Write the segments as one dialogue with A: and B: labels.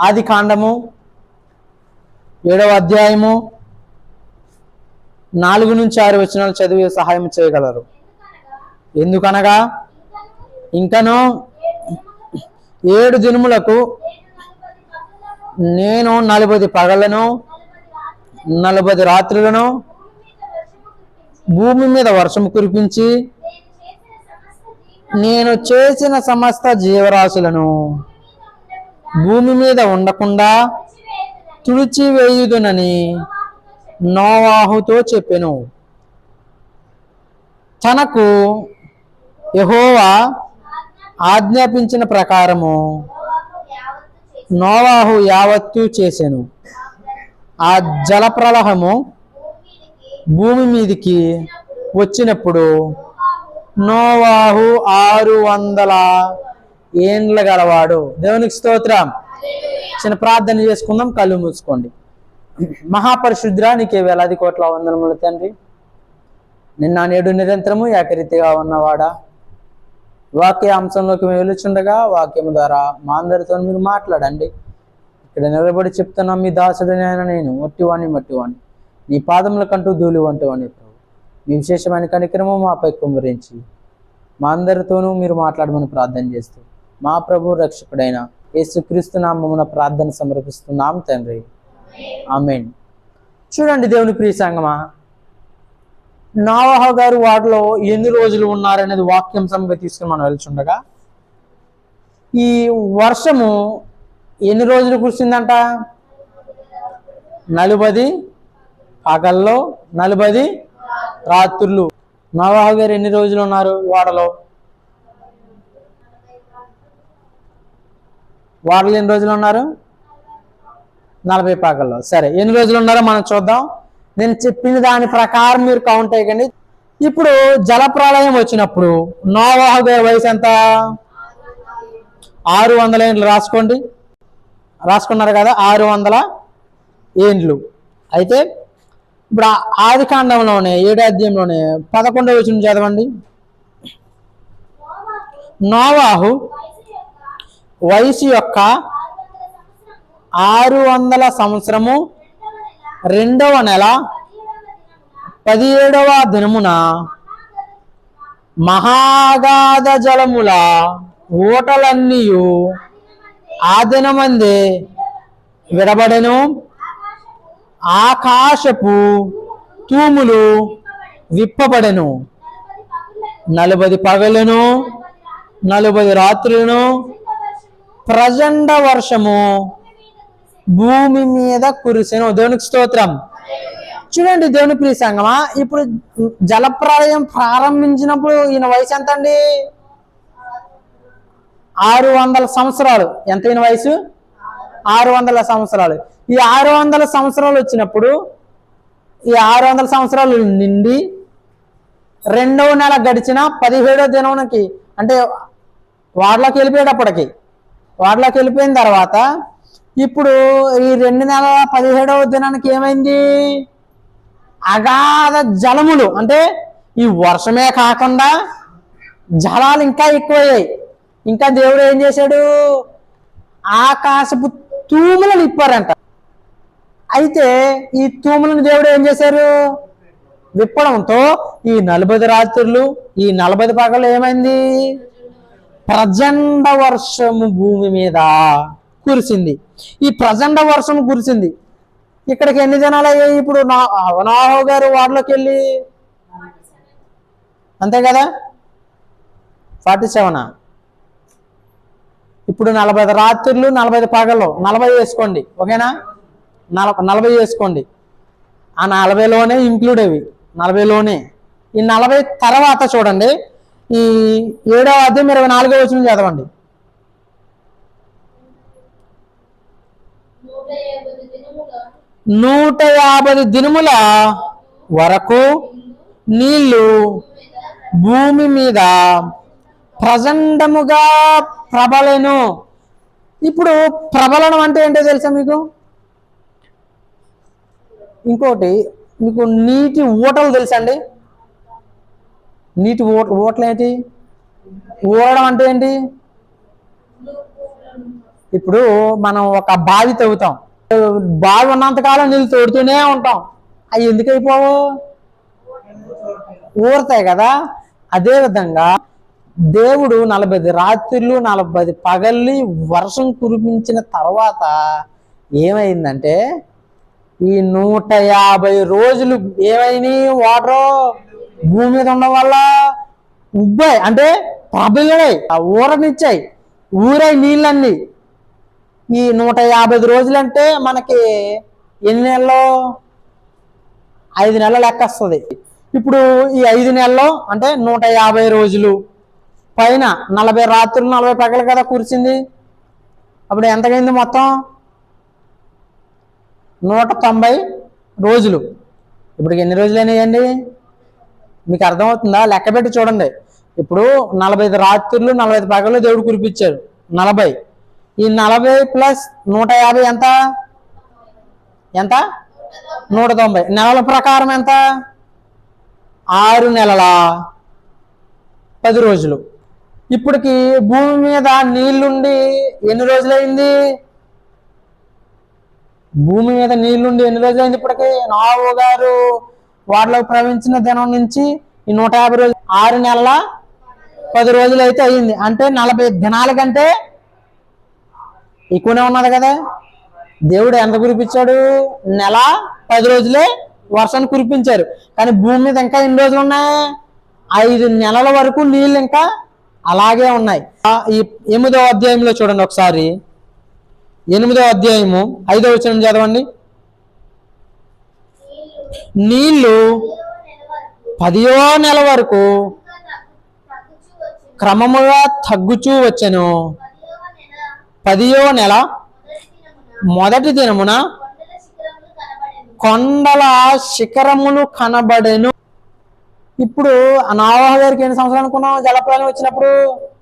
A: ఆది కాండము ఏడవ అధ్యాయము నాలుగు నుంచి ఆరు వచనాలు చదివి సహాయం చేయగలరు. ఎందుకనగా ఇంకను ఏడు దినములకు నేను నలభై పగలను నలభై రాత్రులను భూమి మీద వర్షం కురిపించి నేను చేసిన సమస్త జీవరాశులను భూమి మీద ఉండకుండా తుడిచివేయుదునని నోవాహుతో చెప్పెను. తనకు యహోవా ఆజ్ఞాపించిన ప్రకారము నోవాహు యావత్తు చేశాను ఆ జలప్రలహము భూమి మీదికి వచ్చినప్పుడు నోవాహు ఆరు వందల ఏండ్ల గలవాడు దేవునికి స్తోత్రం. చిన్న ప్రార్థన చేసుకుందాం కళ్ళు మూసుకోండి. మహాపరిశుద్ర నీకే వేలాది కోట్ల వందనములు తండ్రి. నిన్న నేడు నిరంతరము ఏకరీతిగా ఉన్నవాడా? వాక్య అంశంలోకి మేము వెలుచుండగా వాక్యము ద్వారా మా అందరితో మీరు మాట్లాడండి. ఇక్కడ నిలబడి చెప్తున్నా మీ దాసుడినైనా నేను మట్టివాణి మట్టివాణి నీ పాదముల కంటూ ధూళి వంటివాణి ప్రభు. మీ విశేషమైన కనికరము మాపై కుమ్మరించి మా అందరితోనూ మీరు మాట్లాడమని ప్రార్థన చేస్తూ మా ప్రభు రక్షకుడైన యేసుక్రీస్తు నామమున ప్రార్థన సమర్పిస్తున్నాం తండ్రి. ఆమెన్. చూడండి దేవుని ప్రియ సంగమా. నావహ గారు వాటిలో ఎన్ని రోజులు ఉన్నారనేది వాక్యం సంగతి తీసుకుని మనం వెళ్తుండగా ఈ వర్షము ఎన్ని రోజులు కురిసిందంట? నలుబది పగల్లో నలుబది రాత్రులు. నవాహ గారు ఎన్ని రోజులు ఉన్నారు వాడలో? వాడలో ఎన్ని రోజులు ఉన్నారు? నలభై పాకల్లో. సరే ఎన్ని రోజులు ఉన్నారో మనం చూద్దాం. నేను చెప్పిన దాని ప్రకారం మీరు కౌంట్ అయ్యండి ఇప్పుడు జలప్రళయం వచ్చినప్పుడు నోవాహ గారి వయసు ఎంత? ఆరు వందల ఏండ్లు రాసుకోండి. రాసుకున్నారు కదా ఆరు వందల ఏండ్లు. అయితే ఇప్పుడు ఆదికాండంలోనే ఆది కాండంలోనే ఏడు పదకొండవ వచ్చిన చదవండి. నోవాహు వయసు యొక్క ఆరు వందల సంవత్సరము రెండవ నెల పదిహేడవ దినమున మహాగాధ జలముల ఊటలన్నీ ఆ దినమందే విడబడెను. ఆకాశపు తూములు విప్పబడెను. నలభై పగలను నలభై రాత్రులను ప్రచండ వర్షము భూమి మీద కురిసెను. దేవునికి స్తోత్రం. చూడండి దేవుని ప్రియ సంగమా ఇప్పుడు జలప్రలయం ప్రారంభించినప్పుడు ఈయన వయసు ఎంత అండి ఆరు వందల సంవత్సరాలు. ఎంత ఈయన వయసు? ఆరు వందల సంవత్సరాలు. ఈ ఆరు వందల సంవత్సరాలు వచ్చినప్పుడు ఈ ఆరు వందల సంవత్సరాలు నిండి రెండవ నెల గడిచిన పదిహేడో దినంకి అంటే వాడలోకి వెళ్ళిపోయేటప్పటికి వాటిలోకి వెళ్ళిపోయిన తర్వాత ఇప్పుడు ఈ రెండు నెలల పదిహేడవ దినానికి ఏమైంది? అగాధ జలములు. అంటే ఈ వర్షమే కాకుండా జలాలు ఇంకా ఎక్కువయ్యాయి. ఇంకా దేవుడు ఏం చేశాడు? ఆకాశపు తూములను ఇప్పారంట అయితే ఈ తూములను దేవుడు ఏం చేశారు? విప్పడంతో ఈ నలభై రాత్రులు ఈ నలభై పగలు ఏమైంది? ప్రచండ వర్షము భూమి మీద కురిసింది. ఈ ప్రచండ వర్షం కురిసింది. ఇక్కడికి ఎన్ని జనాలు అయ్యాయి ఇప్పుడు? నా నాహో గారు వార్డులోకి వెళ్ళి అంతే కదా? ఫార్టీ సెవెనా? ఇప్పుడు నలభై రాత్రులు నలభై పగలు నలభై వేసుకోండి. ఓకేనా? నలభై నలభై వేసుకోండి. ఆ నలభైలోనే ఇంక్లూడ్ అవి నలభైలోనే. ఈ నలభై తర్వాత చూడండి. ఈ ఏడవ అధ్యాయం ఇరవై నాలుగో వచ్చిన చదవండి. నూట యాభై దినముల వరకు నీళ్ళు భూమి మీద ప్రచండముగా ప్రబలను. ఇప్పుడు ప్రబలనం అంటే ఏంటో తెలుసా మీకు? ఇంకోటి మీకు నీటి ఊటలు తెలుసా అండి? నీటి ఊట ఊటలు ఏంటి ఊరడం అంటే ఏంటి? ఇప్పుడు మనం ఒక బావి తవ్వుతాం. బావి ఉన్నంతకాలం నీళ్ళు తోడుతూనే ఉంటాం. అవి ఎందుకు అయిపోవు? ఊరుతాయి కదా. అదే విధంగా దేవుడు నలభై రాత్రులు నలభై పగల్ని వర్షం కురిపించిన తర్వాత ఏమైందంటే ఈ నూట యాభై రోజులు ఏమైనాయి వాటర్? భూమి మీద ఉండడం వల్ల ఉబ్బాయి అంటే ప్రబలినాయి ఆ ఊరనిచ్చాయి. ఊరై నీళ్ళన్నీ. ఈ నూట యాభై రోజులంటే మనకి ఎన్ని నెలలు? ఐదు నెలలు లెక్క వస్తుంది. ఇప్పుడు ఈ ఐదు నెలలు అంటే నూట యాభై రోజులు. పైన నలభై రాత్రులు నలభై పగలు కదా కూర్చింది అప్పుడు ఎంతకైంది మొత్తం? నూట తొంభై రోజులు. ఇప్పుడు ఎన్ని రోజులు అయినాయండి మీకు అర్థమవుతుందా? లెక్క పెట్టి చూడండి. ఇప్పుడు నలభై ఐదు రాత్రులు నలభై ఐదు పగలు దేవుడు కురిపించారు నలభై. ఈ నలభై ప్లస్ నూట యాభై ఎంత? ఎంత? నూట తొంభై. నెలల ప్రకారం ఎంత? ఆరు నెలల పది రోజులు. ఇప్పటికి భూమి మీద నీళ్ళుండి ఎన్ని రోజులైంది? భూమి మీద నీళ్ళుండి ఎన్ని రోజులైంది ఇప్పటికి? నావు గారు వాటిలోకి ప్రవహించిన దినం నుంచి ఈ నూట యాభై రోజులు ఆరు నెలల పది రోజులు అయితే అయింది అంటే నలభై దినాల కంటే ఎక్కువనే ఉన్నది కదా. దేవుడు ఎంత కురిపించాడు? నెల పది రోజులే వర్షాన్ని కురిపించారు. కానీ భూమి మీద ఇంకా ఎన్ని రోజులు ఉన్నాయి? ఐదు నెలల వరకు నీళ్ళు ఇంకా అలాగే ఉన్నాయి. ఈ ఎనిమిదో అధ్యాయంలో చూడండి ఒకసారి. ఎనిమిదో అధ్యాయము ఐదో వచ్చిన చదవండి. నీళ్ళు పదియో నెల వరకు క్రమముగా తగ్గుచూ వచ్చెను. పదియో నెల మొదటి దినమున కొండల శిఖరములు కనబడెను. ఇప్పుడు అనావాహ గారికి ఎన్ని సంవత్సరాలు అనుకున్నాం జలప్రలయం వచ్చినప్పుడు?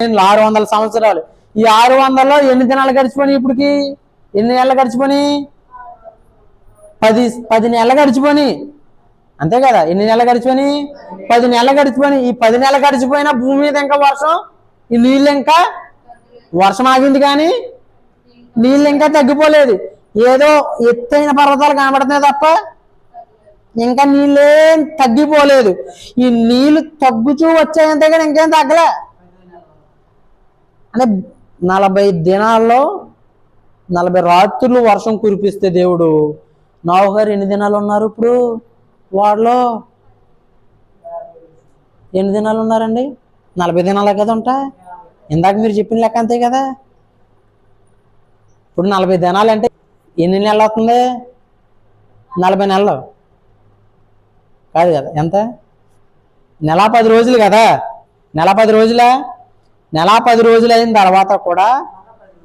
A: నేను ఆరు వందల సంవత్సరాలు. ఈ ఆరు వందల్లో ఎన్ని దినాలు గడిచిపోయి ఇప్పటికి? ఎన్ని నెలలు గడిచిపోయి పది పది నెలలు గడిచిపోయి అంతే కదా ఎన్ని నెలలు గడిచిపోయి పది నెలలు గడిచిపోయి ఈ పది నెలలు గడిచిపోయినా భూమి మీద ఇంకా వర్షం? ఈ నీళ్ళు ఇంకా వర్షం ఆగింది కానీ నీళ్ళు ఇంకా తగ్గిపోలేదు. ఏదో ఎత్తైన పర్వతాలు కనబడుతున్నాయి తప్ప ఇంకా నీళ్ళేం తగ్గిపోలేదు. ఈ నీళ్ళు తగ్గుచూ వచ్చాయంతే కానీ ఇంకేం తగ్గలే. అంటే నలభై దినాల్లో నలభై రాత్రులు వర్షం కురిపిస్తే దేవుడు నావు గారు ఎన్ని దినాలు ఉన్నారు ఇప్పుడు? వాడలో ఎన్ని దినాలు ఉన్నారండి? నలభై దినాలే కదా ఉంటా? ఇందాక మీరు చెప్పిన లెక్క అంతే కదా? ఇప్పుడు నలభై దినాలు అంటే ఎన్ని నెలలు అవుతుంది? నలభై నెలలు. కాదు కదా ఎంత? నెల పది రోజులు కదా? నెల పది రోజులా? నెల పది రోజులు అయిన తర్వాత కూడా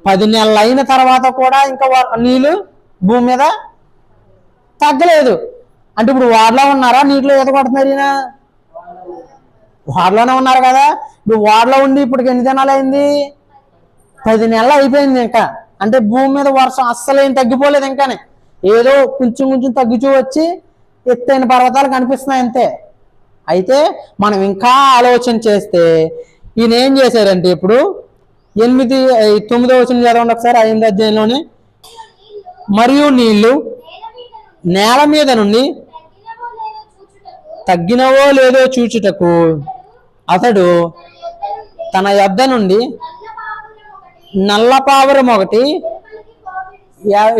A: పది నెలలు అయిన తర్వాత కూడా ఇంకా నీళ్ళు భూమి మీద తగ్గలేదు. అంటే ఇప్పుడు వాడలో ఉన్నారా? నీటిలో ఈత కొడుతున్నారు ఈయన. వాడలోనే ఉన్నారు కదా. ఇప్పుడు వాడలో ఉండి ఇప్పుడు ఎన్ని దినాలు అయింది? పది నెలలు అయిపోయింది ఇంకా. అంటే భూమి మీద వర్షం అస్సలు ఏం తగ్గిపోలేదు ఇంకానే. ఏదో కొంచెం కొంచెం తగ్గుచూ వచ్చి ఎత్తైన పర్వతాలు కనిపిస్తున్నాయి అంతే. అయితే మనం ఇంకా ఆలోచన చేస్తే ఈయన ఏం చేశారంటే ఇప్పుడు ఎనిమిది తొమ్మిదో వచ్చిన చదవండి ఒకసారి ఐదు అధ్యాయంలోనే. మరియు నీళ్ళు నేల మీద నుండి తగ్గినవో లేదో చూచుటకు అతడు తన యొద్ద నుండి నల్ల పావురం ఒకటి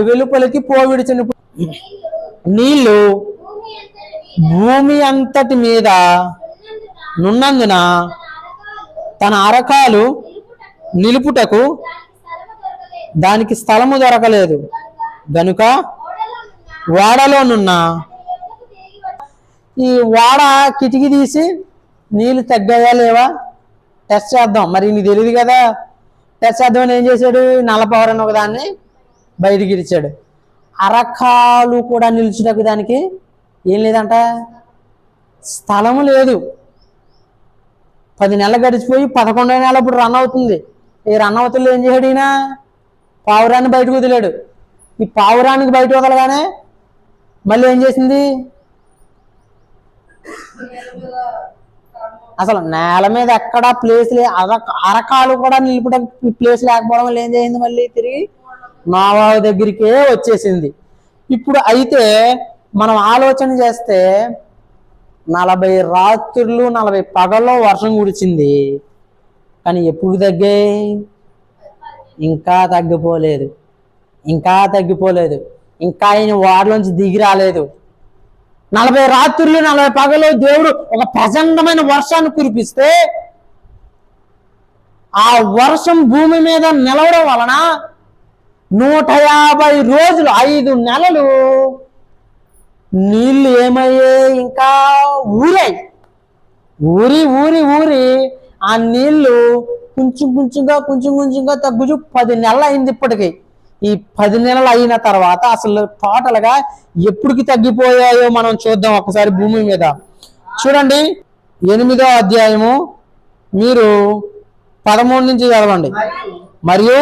A: వెలుపలికి పోవిడిచిన నీళ్ళు భూమి అంతటి మీద నున్నందున తన అరకాలు నిలుపుటకు దానికి స్థలము దొరకలేదు. గనుక వాడలోనున్న. ఈ వాడ కిటికీ తీసి నీళ్ళు తగ్గాయా లేవా? టెస్ట్ చేద్దాం. మరి నీకు తెలియదు కదా. టెస్ట్ చేద్దామని ఏం చేశాడు? నల్లపవరని ఒకదాన్ని బయటికి ఇచ్చాడు అరకాలు కూడా నిలిచినకు దానికి ఏం లేదంట. స్థలము లేదు. పది నెలలు గడిచిపోయి పదకొండో నెల ఇప్పుడు రన్ అవుతుంది. ఈ రన్ అవుతుంది ఏం చేశాడు ఈయన? పావురాన్ని బయటకు వదిలాడు. ఈ పావురానికి బయట వదలగానే మళ్ళీ ఏం చేసింది? అసలు నేల మీద ఎక్కడా ప్లేస్ లే అరకాలు కూడా నిలుపుటకు ప్లేస్ లేకపోవడం వల్ల ఏం చేసింది మళ్ళీ తిరిగి? నోవాహు దగ్గరికే వచ్చేసింది. ఇప్పుడు అయితే మనం ఆలోచన చేస్తే నలభై రాత్రులు నలభై పగల్లో వర్షం కురిచింది. కానీ ఎప్పుడు తగ్గాయి? ఇంకా తగ్గిపోలేదు. ఇంకా తగ్గిపోలేదు. ఇంకా ఆయన వారిలోంచి దిగి రాలేదు. నలభై రాత్రులు నలభై పగలు దేవుడు ఒక ప్రచండమైన వర్షాన్ని కురిపిస్తే ఆ వర్షం భూమి మీద నిలవడం వలన నూట యాభై రోజులు ఐదు నెలలు నీళ్ళు ఏమయ్యాయి ఇంకా ఊరాయి. ఊరి ఊరి ఊరి ఆ నీళ్ళు కొంచెం కొంచెంగా కొంచెం కొంచెంగా తగ్గుచు పది నెలలు అయింది ఇప్పటికి. ఈ పది నెలలు అయిన తర్వాత అసలు టోటల్గా ఎప్పటికి తగ్గిపోయాయో మనం చూద్దాం ఒకసారి భూమి మీద చూడండి ఎనిమిదో అధ్యాయము మీరు పదమూడు నుంచి చదవండి
B: మరియు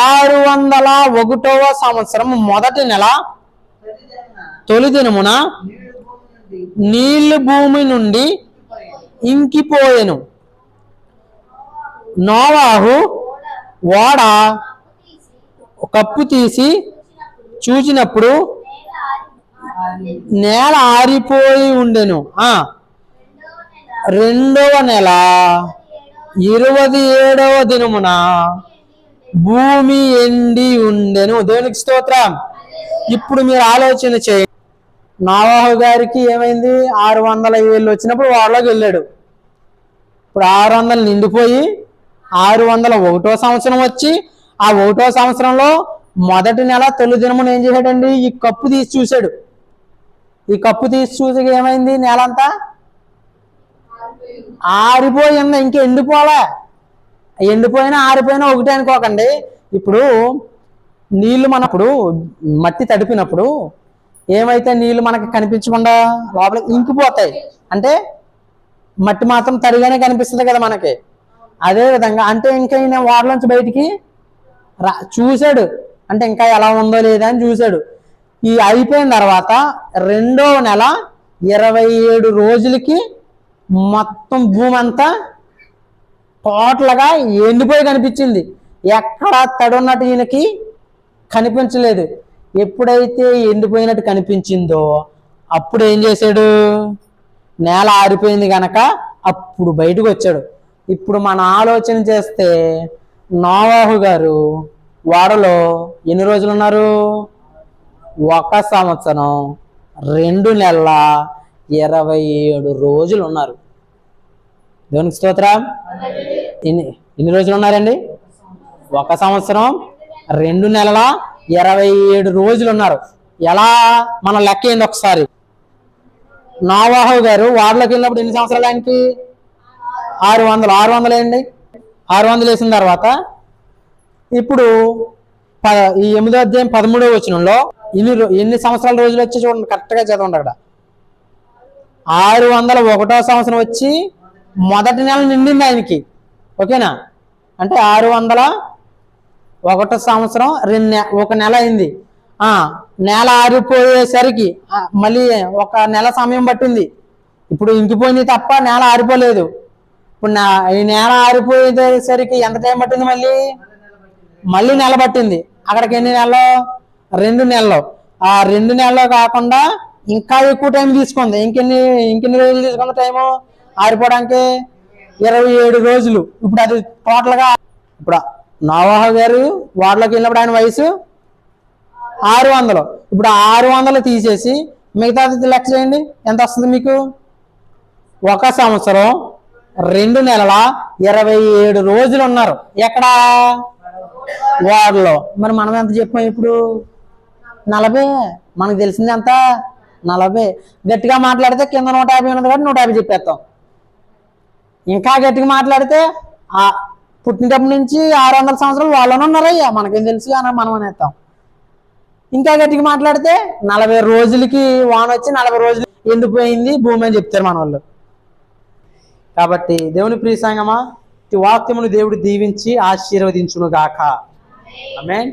B: ఆరు వందల
A: ఒకటవ
B: సంవత్సరం మొదటి నెల తొలి దినమున నీళ్ళు భూమి నుండి ఇంకిపోయాను.
A: ఇంకిపోయెను నోవాహు ఓడ కప్పు తీసి చూచినప్పుడు నేల ఆరిపోయి ఉండెను. ఆ. రెండవ నెల ఇరవై ఏడవ దినమున భూమి ఎండి ఉండెను. దేవునికి స్తోత్రం. ఇప్పుడు మీరు ఆలోచన చేయండి. నావాహు గారికి ఏమైంది? ఆరు వందల ఏళ్ళు వచ్చినప్పుడు వాళ్ళకి వెళ్ళాడు. ఇప్పుడు ఆరు వందలు నిండిపోయి ఆరు వందల ఒకటో సంవత్సరం వచ్చి ఆ ఒకటో సంవత్సరంలో మొదటి నెల తొలి దినమున ఏం చేశాడండి? ఈ కప్పు తీసి చూశాడు. ఈ కప్పు తీసి చూసి ఏమైంది? నెల అంతా ఆరిపోయింది. ఇంకా ఎండిపోలే. ఎండిపోయినా ఆరిపోయినా ఒకటే అనుకోకండి. ఇప్పుడు నీళ్ళు మనప్పుడు మట్టి తడిపినప్పుడు ఏమైతే నీళ్ళు మనకి కనిపించకుండా లోపల ఇంకిపోతాయి? అంటే మట్టి మాత్రం తడిగానే కనిపిస్తుంది కదా మనకి. అదే విధంగా అంటే ఇంకా ఈయన వాడలోంచి బయటికి రా చూశాడు. అంటే ఇంకా ఎలా ఉందో లేదా అని చూశాడు. ఈ అయిపోయిన తర్వాత రెండో నెల ఇరవై ఏడు రోజులకి మొత్తం భూమి అంతా టోటల్గా ఎండిపోయి కనిపించింది. ఎక్కడ తడున్నట్టు ఈయనకి కనిపించలేదు. ఎప్పుడైతే ఎండిపోయినట్టు కనిపించిందో అప్పుడు ఏం చేశాడు? నేల ఆరిపోయింది కనుక అప్పుడు బయటకు వచ్చాడు. ఇప్పుడు మన ఆలోచన చేస్తే నోవాహు గారు వాడలో ఎన్ని రోజులు ఉన్నారు? ఒక సంవత్సరం. రెండు నెలల ఇరవై ఏడు రోజులు ఉన్నారు. దేవునికి స్తోత్రం. ఎన్ని ఎన్ని రోజులు ఉన్నారండి? ఒక సంవత్సరం. రెండు నెలల ఇరవై ఏడు రోజులు ఉన్నారు. ఎలా? మన లెక్క ఏంది ఒకసారి? నావాహు గారు వాడలోకి వెళ్ళినప్పుడు ఎన్ని సంవత్సరాలు ఆయనకి? ఆరు వందలు ఆరు వందలు వేయండి ఆరు వందలు వేసిన తర్వాత ఇప్పుడు ప ఈ ఎనిమిదో అధ్యాయం పదమూడవ వచనంలో ఎన్ని ఎన్ని సంవత్సరాల రోజులు వచ్చి చూడండి కరెక్ట్గా చదవండి అక్కడ. ఆరు వందల ఒకటో సంవత్సరం వచ్చి మొదటి నెల నిండింది ఆయనకి. ఓకేనా? అంటే ఆరు వందల ఒకటో సంవత్సరం రెండు నె ఒక నెల అయింది. నెల ఆరిపోయేసరికి మళ్ళీ ఒక నెల సమయం పట్టింది. ఇప్పుడు ఇంకిపోయింది తప్ప నేల ఆరిపోలేదు. ఇప్పుడు నా ఈ నేల ఆరిపోయేసరికి ఎంత టైం పట్టింది మళ్ళీ? మళ్ళీ నెల పట్టింది. అక్కడికి ఎన్ని నెలలు? రెండు నెలలు. ఆ రెండు నెలలు కాకుండా ఇంకా ఎక్కువ టైం తీసుకుంది. ఇంకెన్ని ఇంకెన్ని రోజులు తీసుకుంది టైము? ఆరిపోవడానికి ఇరవై ఏడు రోజులు. ఇప్పుడు అది టోటల్గా ఇప్పుడు నవాహ గారు వాటిలోకి వెళ్ళినప్పుడు ఆయన వయసు ఆరు వందలు. ఇప్పుడు ఆరు వందలు తీసేసి మిగతాది లెక్క చేయండి ఎంత వస్తుంది మీకు? ఒక సంవత్సరం రెండు నెలల ఇరవై ఏడు రోజులు ఉన్నారు. ఎక్కడా? వార్డులో మరి మనం ఎంత చెప్పాం ఇప్పుడు? నలభై. మనకు తెలిసింది ఎంత? నలభై. గట్టిగా మాట్లాడితే కింద నూట యాభై ఉన్నది కాబట్టి నూట యాభై చెప్పేస్తాం. ఇంకా గట్టిగా మాట్లాడితే ఆ పుట్టినప్పటి నుంచి ఆరు వందల సంవత్సరాలు వాళ్ళనే ఉన్నారయ్యా. మనకేం తెలుసు అని మనం అనేస్తాం. ఇంకా గట్టిగా మాట్లాడితే నలభై రోజులకి వాన వచ్చి నలభై రోజులు ఎండిపోయింది భూమి అని చెప్తారు మన వాళ్ళు కాబట్టి దేవుని ప్రియ సంగమా వాక్యమును దేవుడు దీవించి ఆశీర్వదించును గాక ఆమేన్